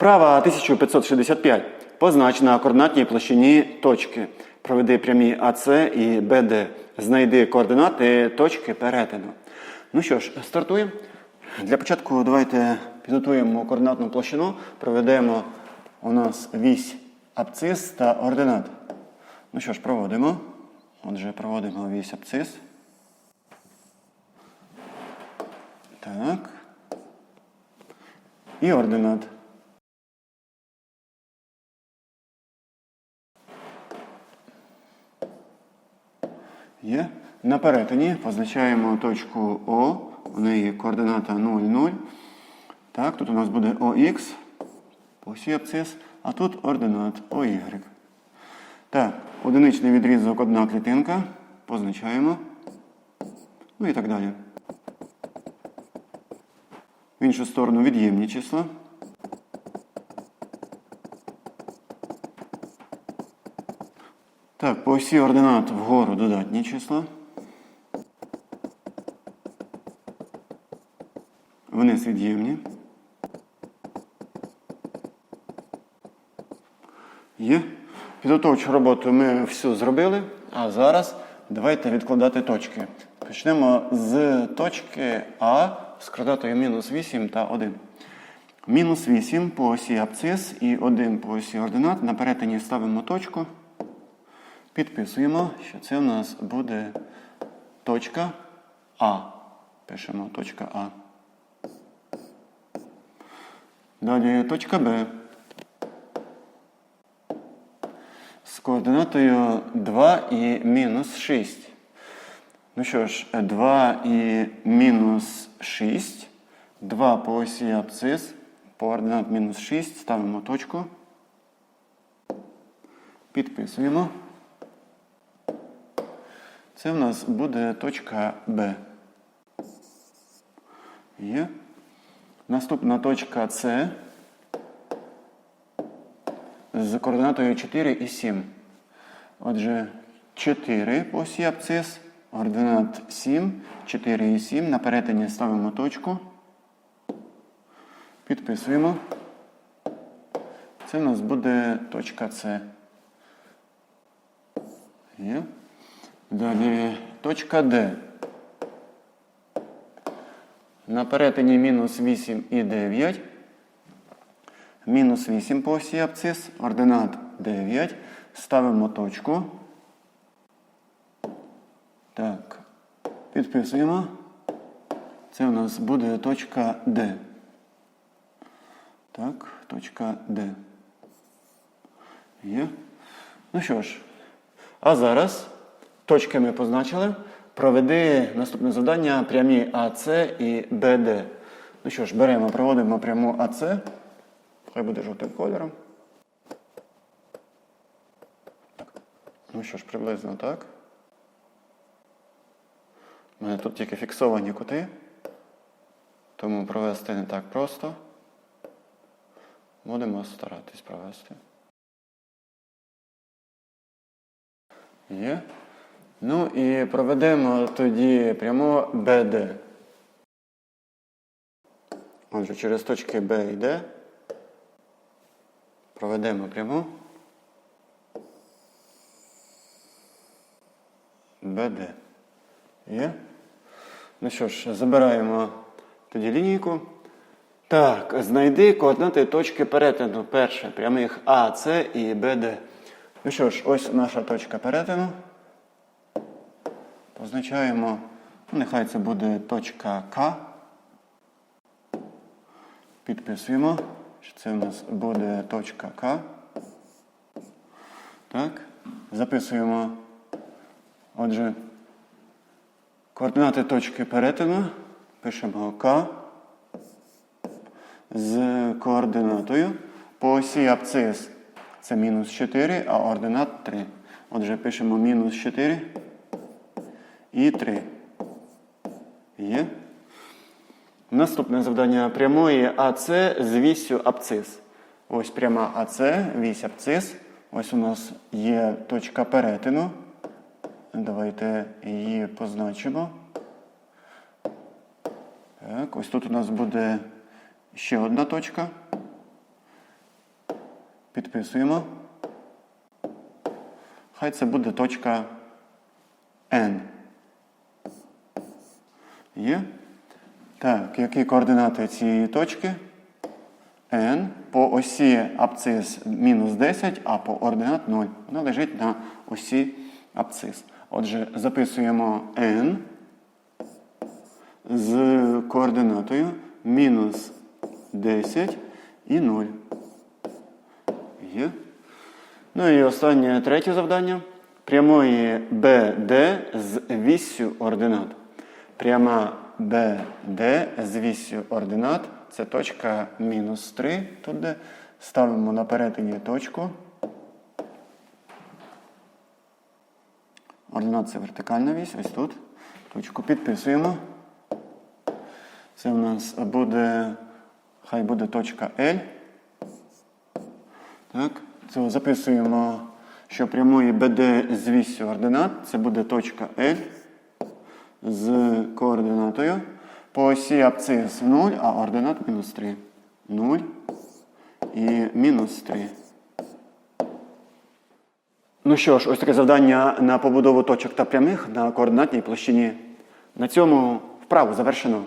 Вправа 1565. Познач на координатній площині точки. Проведи прямі АС і БД. Знайди координати точки перетину. Ну що ж, стартуємо. Для початку давайте підготуємо координатну площину, проведемо у нас вісь абцис та ординат. Ну що ж, проводимо. Отже, проводимо вісь абцис. Так. І ординат. Є. На перетині позначаємо точку О. У неї координата 0, 0. Так, тут у нас буде ОХ, по осі абцис, а тут ординат ОY. Так, одиничний відрізок одна клітинка. Позначаємо. Ну і так далі. В іншу сторону від'ємні числа. Так, по осі ординат вгору додатні числа. Вниз від'ємні. Є. Підготовчу роботу ми всю зробили, а зараз давайте відкладати точки. Почнемо з точки А з координатою мінус 8 та 1. Мінус 8 по осі абцис і 1 по осі ординат. На перетині ставимо точку. Підписуємо, що це у нас буде точка А. Пишемо точка А. Далі точка Б. З координатою 2 і мінус 6. Ну що ж, 2 і мінус 6. 2 по осі абцис. По ординат мінус 6. Ставимо точку. Підписуємо. Це в нас буде точка Б. Є. Наступна точка С з координатою 4 і 7. Отже, 4 по осі абцис, ординат 7, 4 і 7. На перетині ставимо точку. Підписуємо. Це в нас буде точка С. Далі точка Д. На перетині мінус 8 і 9. Мінус 8 по осі абцис, ординат 9. Ставимо точку. Так. Підписуємо. Це у нас буде точка Д. Так, точка Д. Є. Ну що ж, а зараз точки ми позначили. Проведи наступне завдання прямі АЦ і БД. Ну що ж, беремо, проводимо пряму АЦ. Хай буде жовтим кольором. Ну що ж, приблизно так. У мене тут тільки фіксовані кути. Тому провести не так просто. Будемо старатись провести. Є. Ну і проведемо тоді прямо БД. Отже, через точки Б і Д проведемо пряму БД. Є? Ну що ж, забираємо тоді лінійку. Так, знайди координати точки перетину. Перше, прямих А, С і БД. Ну що ж, ось наша точка перетину. Позначаємо, ну, нехай це буде точка К. Підписуємо, що це у нас буде точка К. Так, записуємо. Отже, координати точки перетину. Пишемо К з координатою. По осі абцис це мінус 4, а ординат 3. Отже, пишемо мінус 4 і 3. Є. Наступне завдання прямої АЦ з вісю абцис. Ось пряма АЦ, вісь абцис. Ось у нас є точка перетину. Давайте її позначимо. Так, ось тут у нас буде ще одна точка. Підписуємо. Хай це буде точка N. Є? Так, які координати цієї точки? N по осі абцис мінус 10, а по ординат 0. Вона лежить на осі абцис. Отже, записуємо N з координатою мінус 10 і 0. Є. Ну і останнє третє завдання. Прямої BD з віссю ординат. Пряма BD з віссю ординат це точка мінус 3. Тут де ставимо на перетині точку. Ординат це вертикальна вісь, ось тут. Точку підписуємо. Це в нас буде, хай буде точка L. Так, це записуємо, що прямої BD з вісю ординат це буде точка L з координатою. По осі абцис 0, а ординат мінус 3. 0 і мінус 3. Ну що ж, ось таке завдання на побудову точок та прямих на координатній площині. На цьому вправу завершено.